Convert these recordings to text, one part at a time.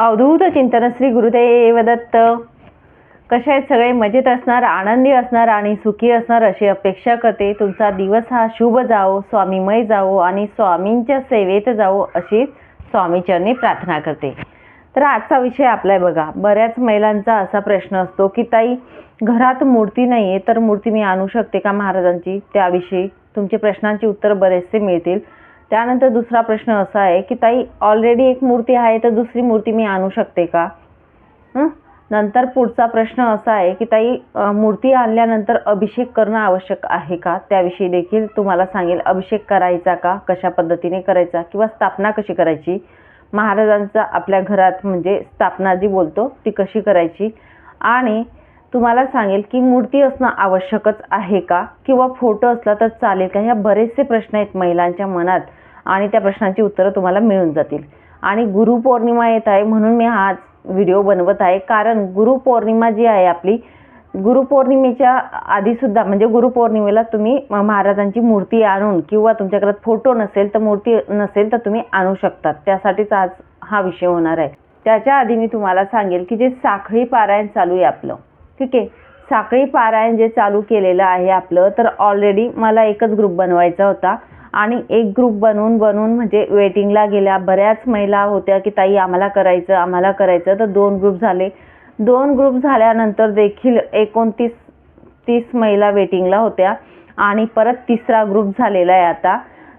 अवधूत चिंतन श्री गुरुदेव दत्त. कसे आहेत सगळे? मजेत असणार आनंदी असणार आणि सुखी असणार अशी अपेक्षा करते. तुमचा दिवस हा शुभ जावो स्वामीमय जावो आणि स्वामींच्या सेवेत जावो अशी स्वामीचरणी प्रार्थना करते. तर आजचा विषय आपला आहे बघा. बऱ्याच महिलांचा असा प्रश्न असतो की ताई घरात मूर्ती नाही आहे तर मूर्ती मी आणू शकते का महाराजांची? त्याविषयी तुमचे प्रश्नांची उत्तर बरेचसे मिळतील. त्यानंतर दुसरा प्रश्न असा आहे की ताई ऑलरेडी एक मूर्ती आहे तर दुसरी मूर्ती मी आणू शकते का? नंतर पुढचा प्रश्न असा आहे की ताई मूर्ती आणल्यानंतर अभिषेक करणं आवश्यक आहे का? त्याविषयी देखील तुम्हाला सांगेल अभिषेक करायचा का? कशा पद्धतीने करायचा? किंवा स्थापना कशी करायची? महाराजांचा आपल्या घरात म्हणजे स्थापना जी बोलतो ती कशी करायची? आणि तुम्हाला सांगेल की मूर्ती असणं आवश्यकच आहे का? किंवा फोटो असला तर चालेल का? ह्या बरेचसे प्रश्न आहेत महिलांच्या मनात आणि त्या प्रश्नांची उत्तरं तुम्हाला मिळून जातील. आणि गुरुपौर्णिमा येत आहे म्हणून मी हा व्हिडिओ बनवत आहे. कारण गुरुपौर्णिमा जी आहे आपली गुरुपौर्णिमेच्या आधीसुद्धा म्हणजे गुरुपौर्णिमेला तुम्ही म- महाराजांची मूर्ती आणून किंवा तुमच्या घरात फोटो नसेल तर मूर्ती नसेल तर तुम्ही आणू शकतात. त्यासाठीच आज हा विषय होणार आहे. त्याच्या आधी मी तुम्हाला सांगेल की जे साखळी पारायण चालू आहे आपलं ठीक आहे. साखळी पारायण जे चालू केलेलं आहे आपलं तर ऑलरेडी मला एकच ग्रुप बनवायचा होता. आणि एक ग्रुप बनवून बनवून म्हणजे वेटिंगला गेल्या बऱ्याच महिला होत्या की ताई आम्हाला करायचं आम्हाला करायचं. तर दोन ग्रुप झाले. दोन ग्रुप झाल्यानंतर देखील एकोणतीस तीस महिला वेटिंगला होत्या. आणि परत तिसरा ग्रुप झालेला आहे आता.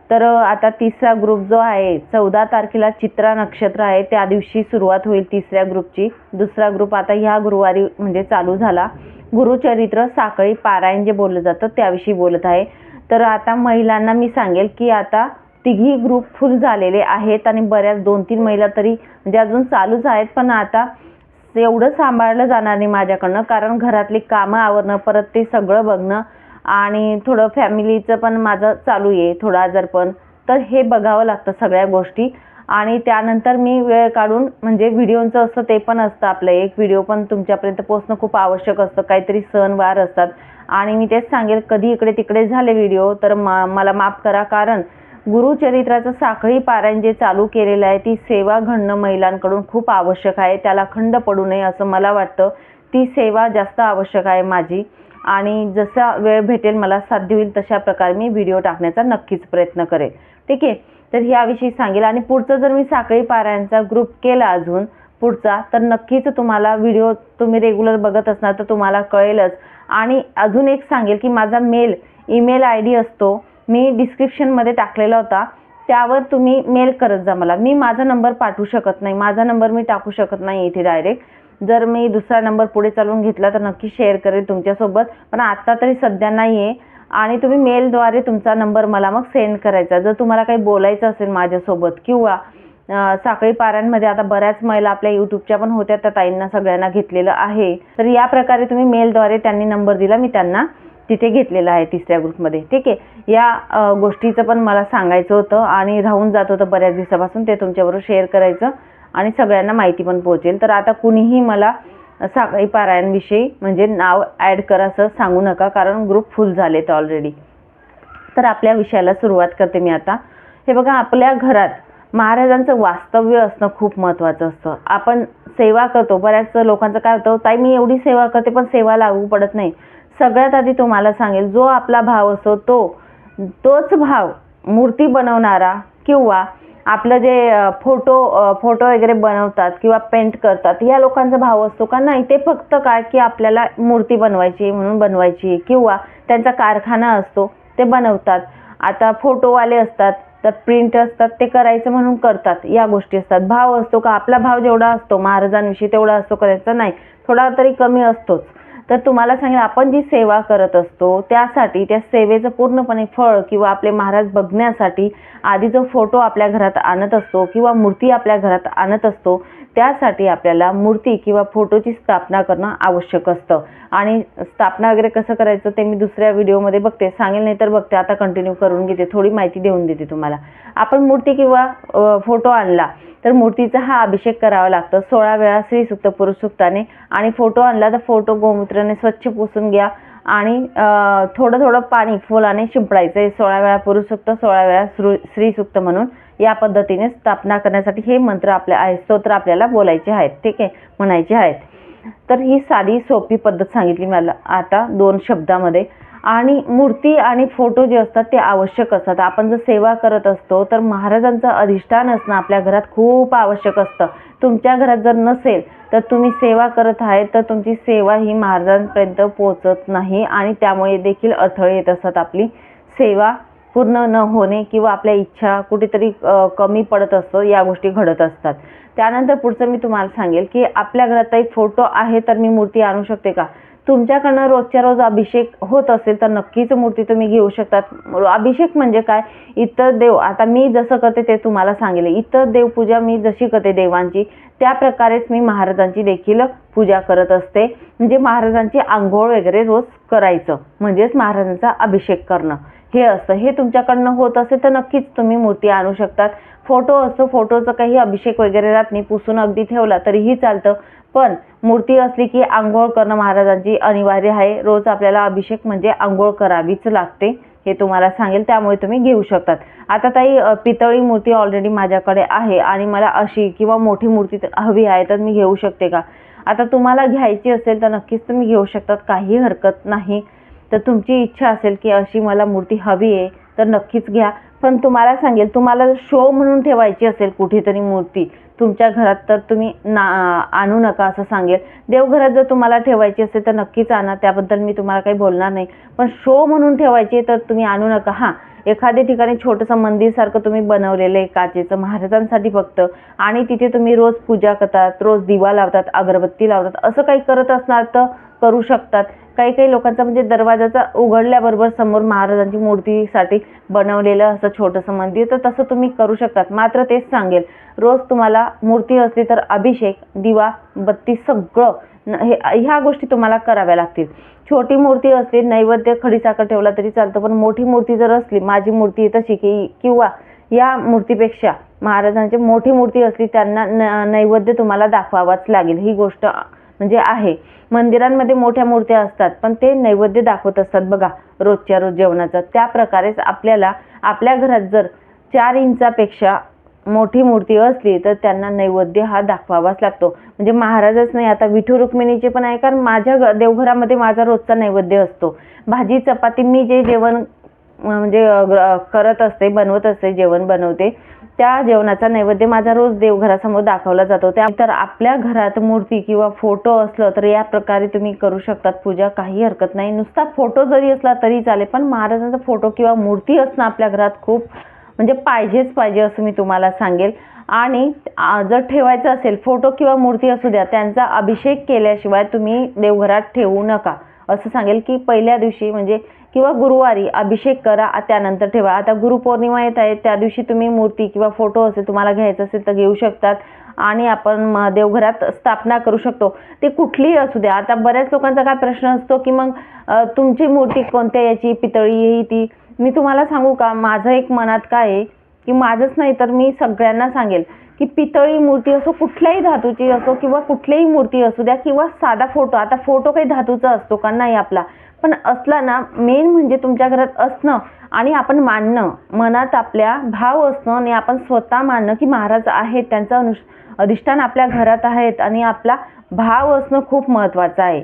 तर आता तिसरा ग्रुप जो आहे चौदा तारखेला चित्रा नक्षत्र आहे त्या दिवशी सुरुवात होईल तिसऱ्या ग्रुपची दुसरा ग्रुप आता ह्या गुरुवारी म्हणजे चालू झाला. गुरुचरित्र साखळी पारायण जे बोललं जातं त्याविषयी बोलत आहे. तर आता महिलांना मी सांगेल की आता तिघी ग्रुप फुल झालेले आहेत आणि बऱ्याच दोन तीन महिला तरी म्हणजे अजून चालूच आहेत. पण आता एवढं सांभाळलं जाणार नाही माझ्याकडनं कारण घरातली कामं आवरणं परत ते सगळं बघणं आणि थोडं फॅमिलीचं पण माझं चालू आहे थोडं आजारपण तर हे बघावं लागतं सगळ्या गोष्टी. आणि त्यानंतर मी वेळ काढून म्हणजे व्हिडिओचं असतं ते पण असतं आपलं. एक व्हिडिओ पण तुमच्यापर्यंत पोचणं खूप आवश्यक असतं. काहीतरी सणवार असतात. आणि मी तेच सांगेल कधी इकडे तिकडे झाले व्हिडिओ तर मा मला माफ करा. कारण गुरुचरित्राचं साखळी पारायण जे चालू केलेलं आहे ती सेवा घडणं महिलांकडून खूप आवश्यक आहे. त्याला खंड पडू नये असं मला वाटतं. ती सेवा जास्त आवश्यक आहे माझी. आणि जसा वेळ भेटेल मला साध्य होईल तशा प्रकारे मी व्हिडिओ टाकण्याचा नक्कीच प्रयत्न करेल. ठीक आहे? तर ह्याविषयी सांगेल. आणि पुढचं जर मी साखळी पारायणचा ग्रुप केला अजून पुढचा तर नक्कीच तुम्हाला व्हिडिओ तुम्ही रेग्युलर बघत असणार तर तुम्हाला कळेलच. आणि अजून एक सांगेल की माझा मेल ईमेल आय डी असतो. मी डिस्क्रिप्शनमध्ये टाकलेला होता. त्यावर तुम्ही मेल करत जा मला. मी माझा नंबर पाठवू शकत नाही. माझा नंबर मी टाकू शकत नाही इथे डायरेक्ट जर मी दुसरा नंबर पुढे चालवून घेतला तर नक्की शेअर करेल तुमच्यासोबत. पण आत्ता तरी सध्या नाही आहे आणि तुम्ही मेलद्वारे तुमचा नंबर मला मग सेंड करायचा. जर तुम्हाला काही बोलायचं असेल माझ्यासोबत किंवा साखळी पाऱ्यांमध्ये आता बऱ्याच महिला आपल्या यूट्यूबच्या पण होत्या त्या ताईंना सगळ्यांना घेतलेलं आहे. तर या प्रकारे तुम्ही मेलद्वारे त्यांनी नंबर दिला. मी त्यांना तिथे घेतलेला आहे तिसऱ्या ग्रुपमध्ये ठीक आहे? या गोष्टीचं पण मला सांगायचं होतं आणि राहून जात होतं बऱ्याच दिवसापासून. ते तुमच्याबरोबर शेअर करायचं. आणि सगळ्यांना माहिती पण पोहोचेल. तर आता कुणीही मला साखळी पारायणविषयी म्हणजे नाव ॲड करा असं सांगू नका कारण ग्रुप फुल झालेत ऑलरेडी तर आपल्या विषयाला सुरुवात करते मी आता. हे बघा आपल्या घरात महाराजांचं वास्तव्य असणं खूप महत्त्वाचं असतं. आपण सेवा करतो. बऱ्याच लोकांचं काय होतं ताई मी एवढी सेवा करते पण सेवा लागू पडत नाही. सगळ्यात आधी तुम्हाला सांगेल जो आपला भाव असतो तो तोच भाव मूर्ती बनवणारा किंवा आपलं जे फोटो फोटो वगैरे बनवतात किंवा पेंट करतात या लोकांचा भाव असतो का? नाही ते फक्त काय की आपल्याला मूर्ती बनवायची आहे म्हणून बनवायची आहे किंवा त्यांचा कारखाना असतो ते बनवतात. आता फोटोवाले असतात तर प्रिंट असतात ते करायचं म्हणून करतात या गोष्टी असतात. भाव असतो का? आपला भाव जेवढा असतो महाराजांविषयी तेवढा असतो का? नाही. थोडा तरी कमी असतोच. तर तुम्हाला सांगेल आपण जी सेवा करत असतो त्यासाठी त्या सेवेचं पूर्णपणे फळ किंवा आपले महाराज बघण्यासाठी आधी जो फोटो आपल्या घरात आणत असतो किंवा मूर्ती आपल्या घरात आणत असतो त्यासाठी आपल्याला मूर्ती किंवा फोटोची स्थापना करणं आवश्यक असतं. आणि स्थापना वगैरे कसं करायचं ते मी दुसऱ्या व्हिडिओमध्ये बघते. सांगेल नाही तर बघते. आता कंटिन्यू करून घेते. थोडी माहिती देऊन देते तुम्हाला. आपण मूर्ती किंवा फोटो आणला. तर मूर्तीचा हा अभिषेक करावा लागतो. सोळा वेळा श्रीसुक्त पुरुषसुक्ताने आणि फोटो आणला तर फोटो गोमूत्राने स्वच्छ पुसून घ्या आणि थोडं थोडं पाणी फुलाने शिंपडायचं. आहे सोळा वेळा पुरुषसुक्त सोळा वेळा श्रू श्रीसुक्त म्हणून या पद्धतीने स्थापना करण्यासाठी हे मंत्र आपल्या आहे स्तोत्र आपल्याला बोलायचे आहेत. ठीक आहे? म्हणायचे आहेत. तर ही साधी सोपी पद्धत सांगितली मला. आता दोन शब्दामध्ये आणि मूर्ती आणि फोटो जे असतात ते आवश्यक असतात. आपण जर सेवा करत असतो तर महाराजांचं अधिष्ठान असणं आपल्या घरात खूप आवश्यक असतं. तुमच्या घरात जर नसेल तर तुम्ही सेवा करत आहे तर तुमची सेवा ही महाराजांपर्यंत पोहोचत नाही आणि त्यामुळे देखील अडथळे येत असतात. आपली सेवा पूर्ण न होणे किंवा आपल्या इच्छा कुठेतरी कमी पडत असतं या गोष्टी घडत असतात. त्यानंतर पुढचं मी तुम्हाला सांगेल की आपल्या घरात काही फोटो आहे तर मी मूर्ती आणू शकते का? तुमच्याकडनं रोजच्या रोज अभिषेक होत असेल तर नक्कीच मूर्ती तुम्ही घेऊ शकतात. अभिषेक म्हणजे काय? इतर देव आता मी जसं करते ते तुम्हाला सांगेल इतर देवपूजा मी जशी करते देवांची त्या प्रकारेच मी महाराजांची देखील पूजा करत असते. म्हणजे महाराजांची आंघोळ वगैरे रोज करायचं. म्हणजेच महाराजांचा अभिषेक करणं. हे असतं. हे तुमच्याकडनं होत असेल तर नक्कीच तुम्ही मूर्ती आणू शकतात. फोटो असतो फोटोचं काही अभिषेक वगैरे राहत नाही. पुसून अगदी ठेवला तरीही चालतं. पण मूर्ती असली की आंघोळ करणं महाराजांची अनिवार्य आहे. रोज आपल्याला अभिषेक म्हणजे आंघोळ करावीच लागते हे तुम्हाला सांगेल. त्यामुळे तुम्ही घेऊ शकतात. आता ताई पितळी मूर्ती ऑलरेडी माझ्याकडे आहे आणि मला अशी किंवा मोठी मूर्ती हवी आहे तर मी घेऊ शकते का? आता तुम्हाला घ्यायची असेल तर नक्कीच तुम्ही घेऊ शकतात. काही हरकत नाही. तर तुमची इच्छा असेल की अशी मला मूर्ती हवी आहे तर नक्कीच घ्या. पण तुम्हाला सांगेल तुम्हाला शो म्हणून ठेवायची असेल कुठेतरी मूर्ती. तुमच्या घरात तर तुम्ही ना आणू नका असं सांगेल. देवघरात जर तुम्हाला ठेवायची असेल तर नक्कीच आणा त्याबद्दल मी तुम्हाला काही बोलणार नाही. पण शो म्हणून ठेवायची तर तुम्ही आणू नका. हां एखाद्या ठिकाणी छोटंसं मंदिरसारखं तुम्ही बनवलेलं आहे काचेचं महाराजांसाठी फक्त. आणि तिथे तुम्ही रोज पूजा करतात रोज दिवा लावतात अगरबत्ती लावतात असं काही करत असणार तर करू शकतात. काही काही लोकांचा म्हणजे दरवाजाचा उघडल्याबरोबर समोर महाराजांची मूर्तीसाठी बनवलेलं असं छोटंसं मंदिर तर तसं तुम्ही करू शकतात. मात्र तेच सांगेल रोज तुम्हाला मूर्ती असली तर अभिषेक दिवा बत्ती सगळं हे ह्या गोष्टी तुम्हाला कराव्या लागतील. छोटी मूर्ती असली नैवेद्य खडीसाखर ठेवला तरी चालतं पण मोठी मूर्ती जर असली माझी मूर्ती तशी की किंवा या मूर्तीपेक्षा महाराजांची मोठी मूर्ती असली त्यांना न नैवेद्य तुम्हाला दाखवावाच लागेल. ही गोष्ट म्हणजे आहे. मंदिरांमध्ये मोठ्या मूर्त्या असतात पण ते नैवेद्य दाखवत असतात बघा रोजच्या रोज जेवणाचा. त्या प्रकारेच आपल्याला आपल्या घरात जर चार इंचापेक्षा मोठी मूर्ती असली तर त्यांना नैवेद्य हा दाखवावाच लागतो. म्हणजे महाराजच नाही आता विठू रुक्मिणीचे पण आहे कारण माझ्या ग देवघरामध्ये माझा रोजचा नैवेद्य असतो. भाजी चपाती मी जे जेवण म्हणजे करत असते बनवत असते जेवण बनवते त्या जेवणाचा नैवेद्य माझा रोज देवघरासमोर दाखवला जातो. त्यानंतर आपल्या घरात मूर्ती किंवा फोटो असलं तर या प्रकारे तुम्ही करू शकतात पूजा. काही हरकत नाही. नुसता फोटो जरी असला तरी चालेल पण महाराजांचा फोटो किंवा मूर्ती असणं आपल्या घरात खूप म्हणजे पाहिजेच पाहिजे असं मी तुम्हाला सांगेल. आणि जर ठेवायचं असेल फोटो किंवा मूर्ती असू द्या त्यांचा अभिषेक केल्याशिवाय तुम्ही देवघरात ठेवू नका. असं सांगेल की पहिल्या दिवशी म्हणजे किंवा गुरुवारी अभिषेक करा त्यानंतर ठेवा. आता गुरुपौर्णिमा येत आहे त्या दिवशी तुम्ही मूर्ती किंवा फोटो असेल तुम्हाला घ्यायचं असेल तर घेऊ शकतात आणि आपण देवघरात स्थापना करू शकतो. ते कुठलीही असू द्या. आता बऱ्याच लोकांचा काय प्रश्न असतो की मग तुमची मूर्ती कोणत्या याची पितळी ही ती? मी तुम्हाला सांगू का? माझं एक मनात काय आहे की माझंच नाही तर मी सगळ्यांना सांगेल. की पितळी मूर्ती असो कुठल्याही धातूची असो किंवा कुठलीही मूर्ती असू द्या किंवा साधा फोटो. आता फोटो काही धातूचा असतो का? नाही आपला. पण असला ना मेन म्हणजे तुमच्या घरात असणं आणि आपण मानणं. मनात आपल्या भाव असणं आणि आपण स्वतः मानणं की महाराज आहेत त्यांचं अनुष अधिष्ठान आपल्या घरात आहेत आणि आपला भाव असणं खूप महत्त्वाचं आहे.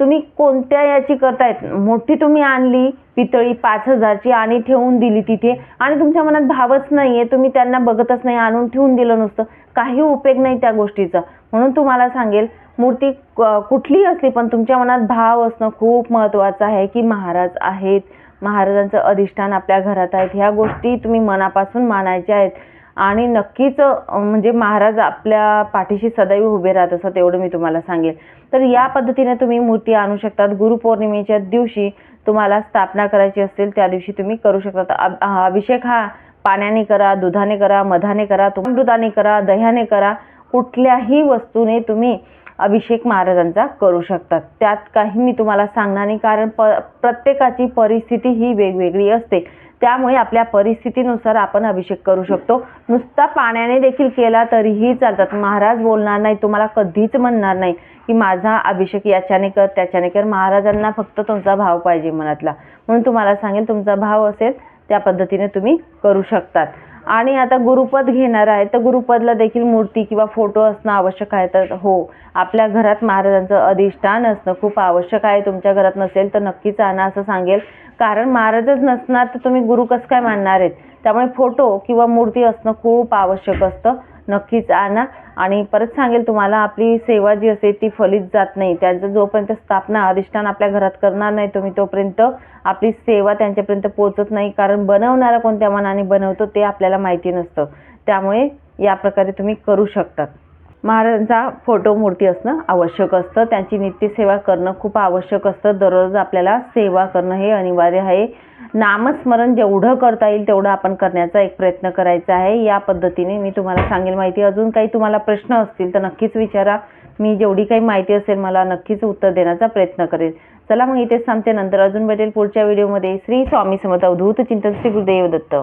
तुम्ही कोणत्या याची करतायत? मोठी तुम्ही आणली पितळी पाच हजारची आणि ठेवून दिली तिथे. आणि तुमच्या मनात भावच नाही आहे तुम्ही त्यांना बघतच नाही आणून ठेवून दिलं नुसतं. काही उपयोग नाही त्या गोष्टीचा. म्हणून तुम्हाला सांगेल मूर्ती क- कुठलीही असली पण तुमच्या मनात भाव असणं खूप महत्त्वाचं आहे की महाराज आहेत. महाराजांचं अधिष्ठान आपल्या घरात आहेत. ह्या गोष्टी तुम्ही मनापासून मानायच्या आहेत. आणि नक्कीच म्हणजे महाराज आपल्या पाठीशी सदैव उभे राहत असं एवढं मी तुम्हाला सांगेल. तर या पद्धतीने तुम्ही मूर्ती आणू शकतात. गुरुपौर्णिमेच्या दिवशी तुम्हाला स्थापना करायची असेल त्या दिवशी तुम्ही करू शकता अभिषेक हा पाण्याने करा दुधाने करा मधाने करा अमृताने करा दह्याने करा. कुठल्याही वस्तूने तुम्ही अभिषेक महाराजांचा करू शकतात. त्यात काही मी तुम्हाला सांगणार नाही कारण प प्रत्येकाची परिस्थिती ही वेगवेगळी असते. त्यामुळे आपल्या परिस्थितीनुसार आपण अभिषेक करू शकतो. नुसता पाण्याने देखील केला तरीही चालतात. महाराज बोलणार नाही तुम्हाला कधीच म्हणणार नाही की माझा अभिषेक याच्याने कर त्याच्याने कर. महाराजांना फक्त तुमचा भाव पाहिजे मनातला. म्हणून तुम्हाला सांगेल तुमचा भाव असेल त्या पद्धतीने तुम्ही करू शकतात. आणि आता गुरुपद घेणार आहे तर गुरुपदला देखील मूर्ती किंवा फोटो असणं आवश्यक आहे. तर हो आपल्या घरात महाराजांचं अधिष्ठान असणं खूप आवश्यक आहे. तुमच्या घरात नसेल तर नक्कीच आणा असं सांगेल. कारण महाराजच नसणार तर तुम्ही गुरु कसं काय मानणार आहेत? त्यामुळे फोटो किंवा मूर्ती असणं खूप आवश्यक असतं. नक्कीच आणा आणि परत सांगेल तुम्हाला आपली सेवा जी असते ती फलित जात नाही. त्यांचं जोपर्यंत स्थापना अधिष्ठान आपल्या घरात करणार नाही तुम्ही तोपर्यंत आपली सेवा त्यांच्यापर्यंत पोहोचत नाही. कारण बनवणारा कोणत्या मनाने बनवतो ते आपल्याला माहिती नसतं. त्यामुळे या प्रकारे तुम्ही करू शकतात महाराजांचा फोटो मूर्ती असणं आवश्यक असतं. त्यांची नित्यसेवा करणं खूप आवश्यक असतं. दररोज आपल्याला सेवा करणं हे अनिवार्य आहे. नामस्मरण जेवढं करता येईल तेवढं आपण करण्याचा एक प्रयत्न करायचा आहे. या पद्धतीने मी तुम्हाला सांगेल माहिती. अजून काही तुम्हाला प्रश्न असतील तर नक्कीच विचारा. मी जेवढी काही माहिती असेल मला नक्कीच उत्तर देण्याचा प्रयत्न करेल. चला मग इथेच थांबते. नंतर अजून भेटेल पुढच्या व्हिडिओमध्ये. श्री स्वामी समर्थ अवधूत चिंतन श्री गुरुदेव दत्त.